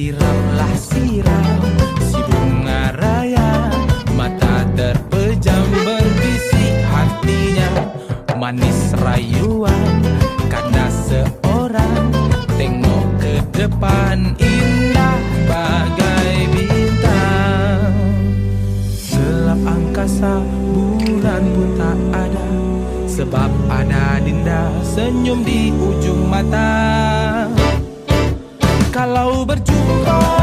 Siramlah siram. Si bunga raya Mata terpejam berbisik hatinya. Manis rayuan karena seorang Tengok ke depan indah bagai bintang. Gelap angkasa bulan pun tak ada. Sebab ada dinda senyum di ujung mata. Kalau berjumpa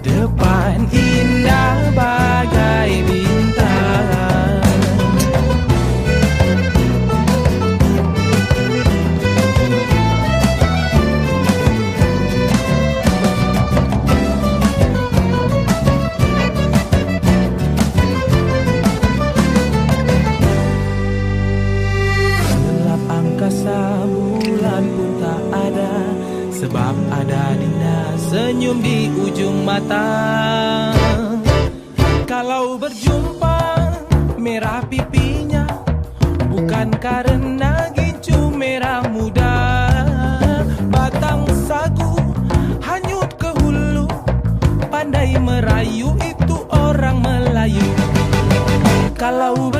depan indah bagai bintang. Gelap angkasa bulan pun tak ada Sebab ada dinda senyum di ujung mata. Kalau berjumpa merah pipinya Bukan karena gincu merah muda. Batang sagu hanyut ke hulu Pandai merayu itu orang Melayu. Kalau berjumpa